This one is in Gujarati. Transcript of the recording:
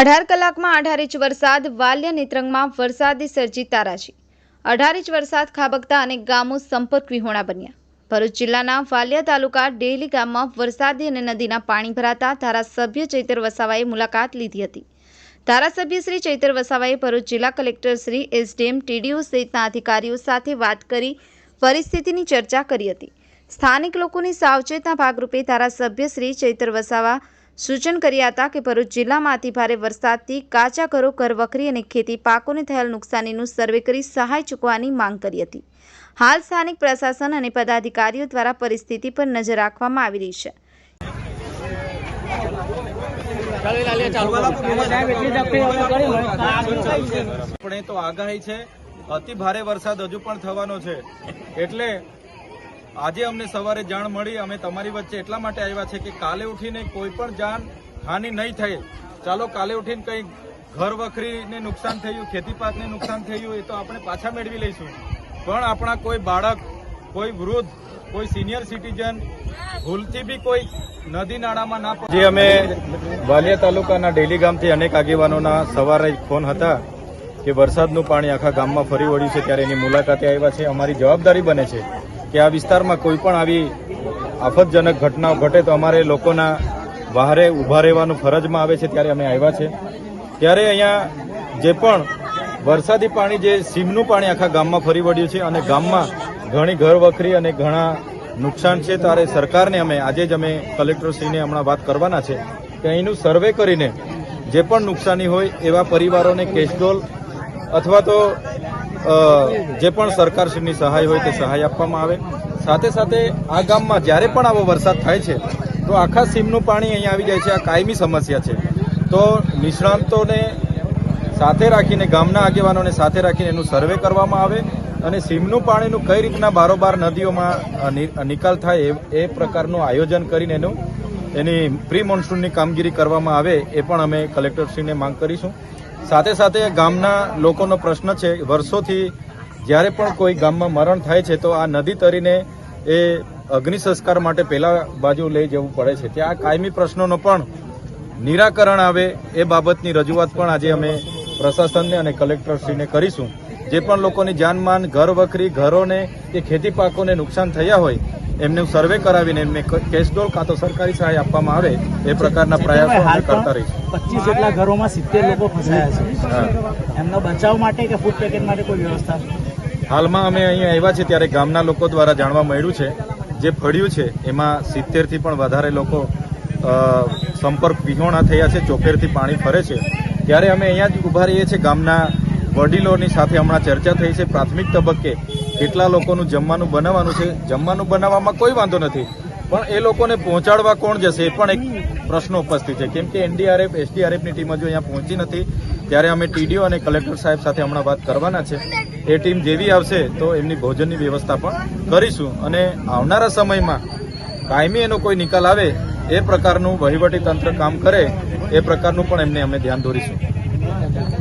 અઢાર કલાકમાં અઢાર ઇંચ વરસાદ, વાલ્ય નેત્રંગમાં વરસાદી સર્જી તારાજી. અઢાર ઇંચ વરસાદ ખાબકતા અનેક ગામો સંપર્ક વિહોણા બન્યા. ભરૂચ જિલ્લાના વાલિયા તાલુકા ડેલી ગામમાં વરસાદી અને નદીના પાણી ભરાતા ધારાસભ્ય ચૈતર વસાવાએ મુલાકાત લીધી હતી. ધારાસભ્ય શ્રી ચૈતર વસાવાએ ભરૂચ જિલ્લા કલેક્ટર શ્રી એસડીએમ ટીડીઓ સહિતના અધિકારીઓ સાથે વાત કરી પરિસ્થિતિની ચર્ચા કરી હતી. સ્થાનિક લોકોની સાવચેતના ભાગરૂપે ધારાસભ્ય શ્રી ચૈતર વસાવા સૂચન કર્યા હતા કે ભરૂચ જિલ્લામાંથી ભારે વરસાદથી કાચા ઘરો ઘરવખરી અને ખેતી પાકોને થયેલ નુકસાનીનું સર્વે કરી સહાય ચૂકવવાની માંગ કરી હતી. હાલ સ્થાનિક પ્રશાસન અને પદાધિકારીઓ દ્વારા પરિસ્થિતિ પર નજર રાખવામાં આવી રહી છે. છે. અતિ ભારે વરસાદ હજુ પણ થવાનો છે. એટલે આજે અમને સવારે જાણ મળી, અમે તમારી વચ્ચે એટલા માટે આવ્યા છે કે કાલે ઉઠીને કોઈ પણ જાન હાનિ નહીં થાય. ચાલો કાલે ઉઠીને કંઈ ઘર વખરીને નુકસાન થયું ખેતી પાકને નુકસાન થયું, એ તો આપણે પાછા મેળવી લઈશું. પણ આપણા કોઈ બાળક, કોઈ વૃદ્ધ, કોઈ સિનિયર સિટીઝન ભૂલથી બી કોઈ નદી નાળામાં ના જે અમે વાલિયા તાલુકાના ડેલી ગામથી અનેક આગેવાનોના સવારે ફોન હતા કે વરસાદનું પાણી આખા ગામમાં ફરી વળ્યું છે ત્યારે એની મુલાકાતે આવ્યા છે. અમારી જવાબદારી બને છે કે આ વિસ્તારમાં કોઈ પણ આવી આફતજનક ઘટનાઓ ઘટે તો અમારે લોકોના વહારે ઊભા રહેવાનું ફરજમાં આવે છે ત્યારે અમે આવ્યા છે. ત્યારે અહીંયા જે પણ વરસાદી પાણી, જે સીમનું પાણી આખા ગામમાં ફરી વળ્યું છે અને ગામમાં ઘણી ઘર વખરી અને ઘણા નુકસાન છે, ત્યારે સરકારને અમે, આજે જ અમે કલેક્ટરશ્રીને હમણાં વાત કરવાના છે કે અહીંનું સર્વે કરીને જે પણ નુકસાની હોય એવા પરિવારોને કેશડોલ અથવા તો જે પણ સરકારશ્રીની સહાય હોય તે સહાય આપવામાં આવે. સાથે સાથે આ ગામમાં જ્યારે પણ આવો વરસાદ થાય છે, તો આખા સીમનું પાણી અહીંયા આવી જાય છે. આ કાયમી સમસ્યા છે. તો નિષ્ણાંતોને સાથે રાખીને, ગામના આગેવાનોને સાથે રાખીને એનું સર્વે કરવામાં આવે અને સીમનું પાણીનું કઈ રીતના બારોબાર નદીઓમાં નિકાલ થાય એ- પ્રકારનું આયોજન કરીને એનું, એની પ્રી મોન્સૂનની કામગીરી કરવામાં આવે એ પણ અમે કલેક્ટરશ્રીને માંગ કરીશું. સાથે સાથે ગામના લોકોનો પ્રશ્ન છે, વર્ષોથી જ્યારે પણ કોઈ ગામમાં મરણ થાય છે, તો આ નદી તરીને એ અગ્નિ સંસ્કાર માટે પહેલા બાજુ લઈ જવું પડે છે. ત્યાં કાયમી પ્રશ્નોનો પણ નિરાકરણ આવે એ બાબતની રજૂઆત પણ આજે અમે પ્રશાસનને અને કલેક્ટરશ્રીને કરીશું. જે પણ લોકોની જાનમાન, ઘર વખરી, ઘરોને કે ખેતી પાકોને નુકસાન થયા હોય એમનું સર્વે કરાવીને એમને કેશડોલ કાં તો સરકારી સહાય આપવામાં આવે એ પ્રકારના પ્રયાસો અમે હાલ કરતા રહીશું. પચીસ જેટલા ઘરોમાં સિત્તેર લોકો ફસાયા છે. એમનો બચાવ માટે કે ફૂડ પેકેટ માટે કોઈ વ્યવસ્થા? હાલમાં અમે અહીંયા આવ્યા છે ત્યારે ગામના લોકો દ્વારા જાણવા મળ્યું છે. જે ફળ્યું છે એમાં સિત્તેરથી પણ વધારે લોકો સંપર્ક વિહોણા થયા છે ચોફેરથી પાણી ફરે છે. ત્યારે અમે અહીંયા જ ઊભા રહીએ છીએ. ગામના વડીલોની સાથે હમણાં ચર્ચા થઈ છે. પ્રાથમિક તબક્કે કેટલા લોકોનું જમવાનું બનાવવાનું છે? જમવાનું બનાવવામાં કોઈ વાંધો નથી. પણ એ લોકોને પહોંચાડવા કોણ જશે? એ પણ એક પ્રશ્ન ઉપસ્થિત છે. કેમ કે એનડીઆરએફ, એસડીઆરએફની ટીમ હજુ અહીંયા પહોંચી નથી, ત્યારે અમે ટીડીઓ અને કલેક્ટર સાહેબ સાથે હમણાં વાત કરવાના છે. એ ટીમ જેવી આવશે તો એમની ભોજનની વ્યવસ્થા પણ કરીશું. અને આવનારા સમયમાં કાયમી એનો કોઈ નિકાલ આવે, એ પ્રકારનું વહીવટી તંત્ર કામ કરે, એ પ્રકારનું પણ એમને અમે ધ્યાન દોરીશું